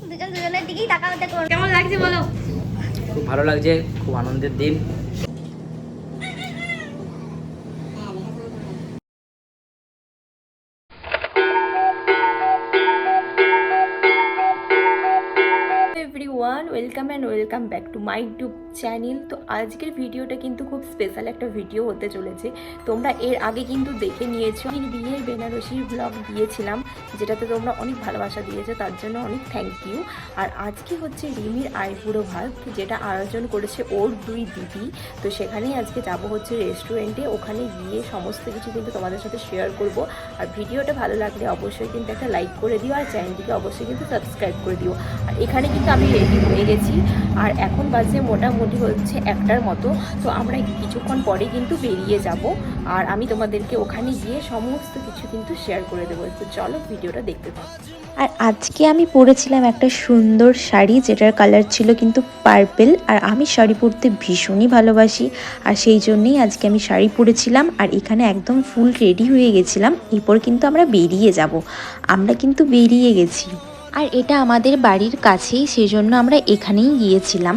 দুজন দুজনের দিকেই তাকাতে করো। কেমন লাগছে বলো? খুব ভালো লাগছে খুব আনন্দের দিন। Everyone welcome and welcome back to my YouTube channel তো আজকের ভিডিওটা কিন্তু খুব স্পেশাল একটা ভিডিও হতে চলেছে। তোমরা এর আগে কিন্তু দেখে নিয়েছো। আমি বিয়ের বেনারসির ব্লগ দিয়েছিলাম, যেটাতে তোমরা অনেক ভালোবাসা দিয়েছ, তার জন্য অনেক থ্যাংক ইউ আর আজকে হচ্ছে রিমির আইবুড়ো ভাত, যেটা আয়োজন করেছে ওর দুই দিদি। তো সেখানেই আজকে যাব হচ্ছে রেস্টুরেন্টে ওখানে গিয়ে সমস্ত কিছু কিন্তু তোমাদের সাথে শেয়ার করব। আর ভিডিওটা ভালো লাগলে অবশ্যই কিন্তু একটা লাইক করে দিও। আর চ্যানেলটিকে অবশ্যই কিন্তু সাবস্ক্রাইব করে দিও। আর এখানে কিন্তু আমি রেডি হয়ে গেছি। আর এখন বাজে মোটামুটি হচ্ছে একটার মতো। তো আমরা কিছুক্ষণ পরে কিন্তু বেরিয়ে যাব। আর আমি তোমাদেরকে ওখানে গিয়ে সমস্ত কিছু কিন্তু শেয়ার করে দেবো। তো চলো ভিডিওটা দেখতে থাকো। আর আজকে আমি পরেছিলাম একটা সুন্দর শাড়ি, যেটার কালার ছিল কিন্তু পার্পেল আর আমি শাড়ি পরতে ভীষণই ভালোবাসি। আর সেই জন্যেই আজকে আমি শাড়ি পরেছিলাম, আর এখানে একদম ফুল রেডি হয়ে গেছিলাম। এরপর কিন্তু আমরা বেরিয়ে যাব। আমরা কিন্তু বেরিয়ে গেছি। আর এটা আমাদের বাড়ির কাছেই সেই জন্য আমরা এখানেই গিয়েছিলাম।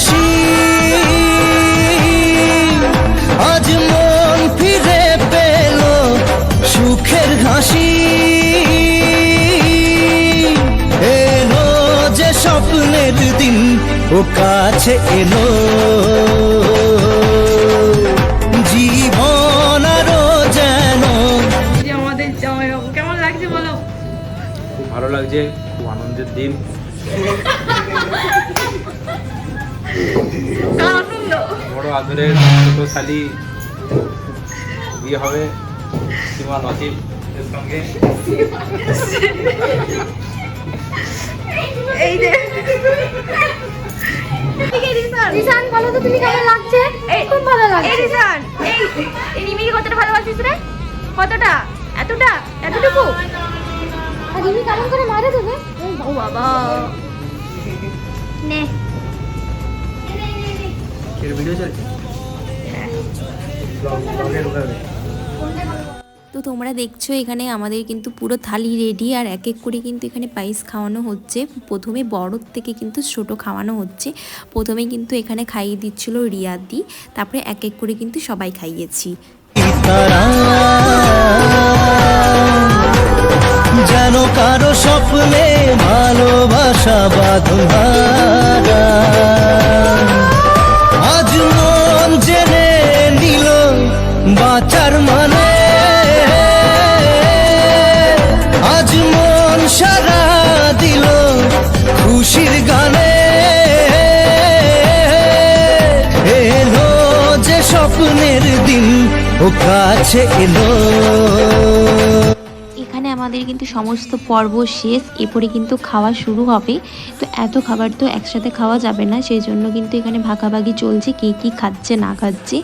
খুশি। আজ মন ফিরে পেল সুখের হাসি। এলো যে স্বপ্নের দিন ও কাছে এলো। জীবন আরও যেন আমাদের কেমন লাগছে বলো? খুব ভালো লাগছে খুব আনন্দের দিন। বড় আদরের ছোট শালি বিয়ে হবে সীমা নসিব এর সঙ্গে। এই যে। রিসান ভালো তো তুমি কেমন লাগছে? এই খুব ভালো লাগছে। এই রিসান এই এই কতটা ভালোবাসিস রে? কতটা? এতটা? এতটুকু? আর রিমি কেমন করে মারে দেবে ও বাবা। তো তোমরা দেখছ এখানে আমাদের কিন্তু পুরো থালি রেডি আর এক এক করে কিন্তু এখানে পায়েস খাওয়ানো হচ্ছে। প্রথমে বড়োর থেকে কিন্তু ছোট খাওয়ানো হচ্ছে। প্রথমে কিন্তু এখানে খাইয়ে দিচ্ছিল রিয়াদি। তারপরে এক এক করে কিন্তু সবাই খাইয়েছি। যেন কারও স্বপ্নে ভালোবাসা বাঁধা স্বপ্নের দিন ও কাছে এলো। এখানে আমাদের কিন্তু সমস্ত পর্ব শেষ, এরপরে কিন্তু খাওয়া শুরু হবে। তো এত খাবার তো একসাথে খাওয়া যাবে না সেই জন্য কিন্তু এখানে ভাগাভাগি চলছে, কে কী খাচ্ছে, না খাচ্ছে।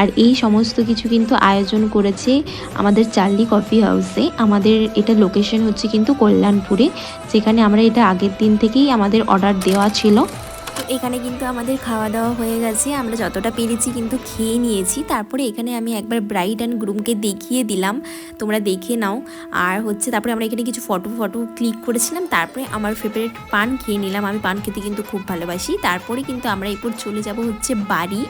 আর এই সমস্ত কিছু কিন্তু আয়োজন করেছে আমাদের চার্লি কফি হাউসে। আমাদের এটা লোকেশন হচ্ছে কিন্তু কল্যাণপুরে, যেখানে আমরা এটা আগের দিন থেকেই আমাদের অর্ডার দেওয়া ছিল। তো এখানে কিন্তু আমাদের খাওয়া দাওয়া হয়ে গেছে। আমরা যতটা পেরেছি কিন্তু খেয়ে নিয়েছি। তারপরে এখানে আমি একবার ব্রাইড অ্যান্ড গ্রুমকে দেখিয়ে দিলাম। তোমরা দেখে নাও। আর হচ্ছে তারপরে আমরা এখানে কিছু ফটো ফটো ক্লিক করেছিলাম। তারপরে আমার ফেভারিট পান খেয়ে নিলাম। আমি পান খেতে কিন্তু খুব ভালোবাসি। তারপরে কিন্তু আমরা এরপর চলে যাব হচ্ছে বাড়ি।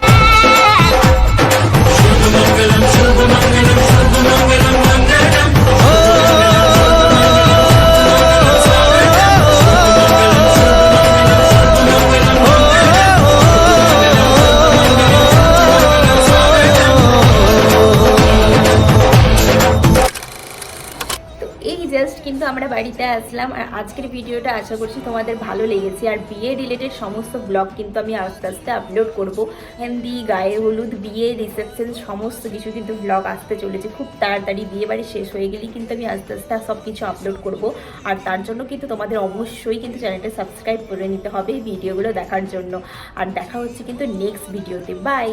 এই জাস্ট কিন্তু আমরা বাড়িতে আসলাম আর আজকের ভিডিওটা আশা করছি তোমাদের ভালো লেগেছে। আর বিয়ে রিলেটেড সমস্ত ব্লগ কিন্তু আমি আস্তে আস্তে আপলোড করব। হেন্দি গায়ে হলুদ, বিয়ে রিসেপশন সমস্ত কিছু কিন্তু ব্লগ আসতে চলেছে। খুব তাড়াতাড়ি বিয়ে বাড়ি শেষ হয়ে গেলেই কিন্তু আমি আস্তে আস্তে সব কিছু আপলোড করব। আর তার জন্য কিন্তু তোমাদের অবশ্যই কিন্তু চ্যানেলটা সাবস্ক্রাইব করে নিতে হবে ভিডিওগুলো দেখার জন্য। আর দেখা হচ্ছে কিন্তু নেক্সট ভিডিওতে বাই